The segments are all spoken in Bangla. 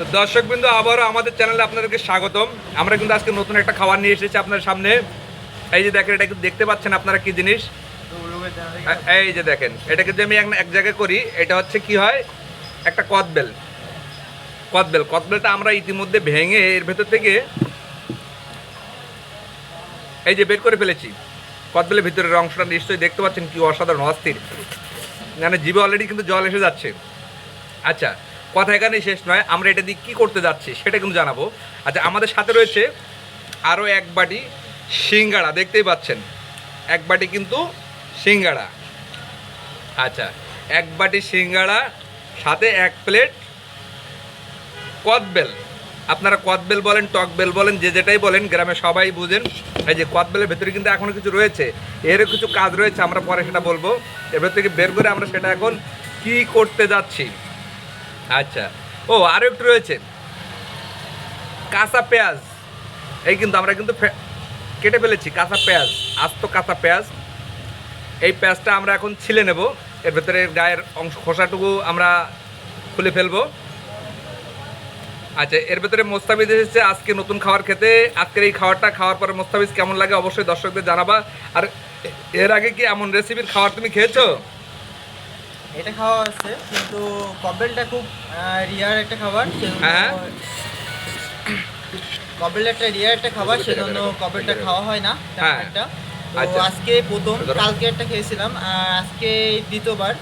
তো দর্শক বিন্দু আবারও আমাদের চ্যানেলে আপনাদেরকে স্বাগতম। আমরা কিন্তু আজকে নতুন একটা খাবার নিয়ে এসেছি আপনার সামনে। এই যে দেখেন, এটা কিন্তু দেখতে পাচ্ছেন আপনারা কি জিনিস? এই যে দেখেন এটাকে যে আমি এক- জায়গায় করি। এটা হচ্ছে কি হয়? একটা কদবেল কদবেল কদবেলটা আমরা ইতিমধ্যে ভেঙে এর ভেতর থেকে এই যে বের করে ফেলেছি। কদবেলের ভিতরের অংশটা নিশ্চয়ই দেখতে পাচ্ছেন কি অসাধারণ, অস্থির। মানে জিভে অলরেডি কিন্তু জল এসে যাচ্ছে। আচ্ছা কথা এখানেই শেষ নয়, আমরা এটা দিয়ে কী করতে যাচ্ছি সেটা কিন্তু জানাব। আচ্ছা আমাদের সাথে রয়েছে আরও এক বাটি সিঙ্গাড়া, দেখতেই পাচ্ছেন। এক বাটি কিন্তু সিঙ্গাড়া। আচ্ছা এক বাটি সিঙ্গাড়া, সাথে এক প্লেট কদবেল আপনারা কদবেল বলেন টকবেল বলেন, যে যেটাই বলেন, গ্রামে সবাই বুঝেন। এই যে কদবেলের ভেতরে কিন্তু এখনও কিছু রয়েছে। এরও কিছু কাজ রয়েছে, আমরা পরে সেটা বলব। ভেতর থেকে বের করে আমরা সেটা এখন কি করতে যাচ্ছি? আচ্ছা। ও আরও একটু রয়েছে। কাঁচা পেঁয়াজ। এই কিন্তু আমরা কিন্তু কেটে ফেলেছি, কাঁচা পেঁয়াজ, আস্ত কাঁচা পেঁয়াজ। এই পেঁয়াজটা আমরা এখন ছিলে নেব। এর ভেতরে গায়ের অংশ, খোসাটুকু আমরা খুলে ফেলব। আচ্ছা এর ভেতরে মোস্তাবিজ এসেছে আজকে নতুন খাবার খেতে। আজকের এই খাবারটা খাওয়ার পরে মোস্তাবিজ কেমন লাগে অবশ্যই দর্শকদের জানাবা। আর এর আগে কি এমন রেসিপির খাবার তুমি খেয়েছো? এটা খাওয়া আছে কিন্তু কবেলটা খুব রিয়ার একটা খাবার হ্যাঁ। কবেল একটা রিয়ার একটা খাবার সেজন্য কবেলটা খাওয়া হয় না হ্যাঁ। একটা তো আচ্ছা। আজকে প্রথম কালকে একটা খেয়েছিলাম আজকে দ্বিতীয়বার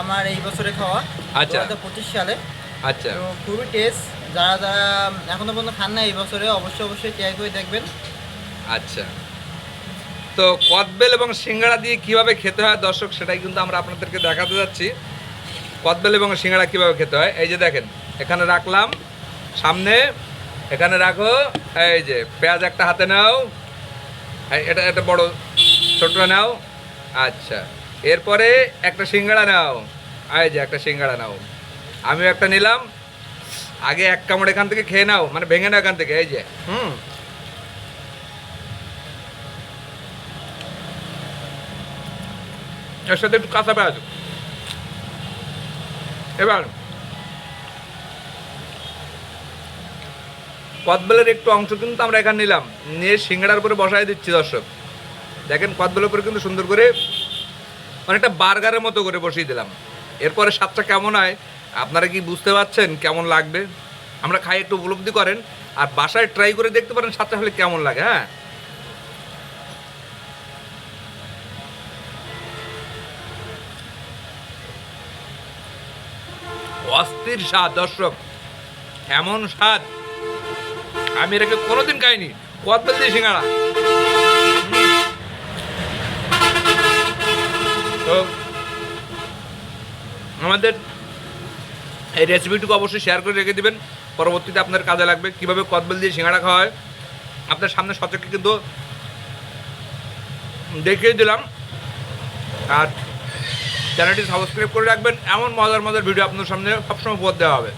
আমার এই বছরে খাওয়া দু আচ্ছা। হাজার পঁচিশ সালে আচ্ছা তো খুবই টেস্ট যারা যারা এখনও পর্যন্ত খান না এই বছরে অবশ্যই অবশ্যই ট্রাই করে দেখবেন আচ্ছা তো কদবেল এবং সিঙ্গাড়া দিয়ে কীভাবে খেতে হয় দর্শক, সেটাই কিন্তু আমরা আপনাদেরকে দেখাতে যাচ্ছি। কদবেল এবং সিঙ্গাড়া কীভাবে খেতে হয়, এই যে দেখেন, এখানে রাখলাম, সামনে, এখানে রাখো, এই যে পেঁয়াজ একটা হাতে নাও এটা একটা বড়, ছোটটা নাও আচ্ছা এরপরে একটা সিঙ্গাড়া নাও, এই যে একটা সিঙ্গাড়া নাও, আমিও একটা নিলাম, আগে এক কামড় এখান থেকে খেয়ে নাও মানে ভেঙে নাও এখান থেকে, এই যে, হুম এর সাথে একটু কাঁচা পেঁয়াজ। এবার, কদবেলের একটু অংশ কিন্তু আমরা এখানে নিলাম। নিয়ে সিঙ্গাড়ার উপরে বসাই দিচ্ছি দর্শক। দেখেন কদবেলের উপরে কিন্তু সুন্দর করে অনেকটা বার্গারের মতো করে বসিয়ে দিলাম। এরপরে স্বাদটা কেমন হয়, আপনারা কি বুঝতে পারছেন কেমন লাগবে? আমরা খাই একটু উপলব্ধি করেন, আর বাসায় ট্রাই করে দেখতে পারেন স্বাদটা হলে কেমন লাগে হ্যাঁ? অস্থির স্বাদ, দর্শক। এমন স্বাদ? আমি এটাকে কোনোদিন খাইনি। কদবেল দিয়ে সিঙ্গাড়া। তো, আমাদের এই রেসিপিটুকু অবশ্যই শেয়ার করে রেখে দিবেন। পরবর্তীতে আপনার কাজে লাগবে কীভাবে কদবেল দিয়ে সিঙ্গাড়া খাওয়া হয়। আপনার সামনে সচক্ষে কিন্তু দেখিয়ে দিলাম। আর চ্যানেলটি সাবস্ক্রাইব করে রাখবেন। এমন মজার মজার ভিডিও আপনার সামনে সবসময় উপহার দেওয়া হবে।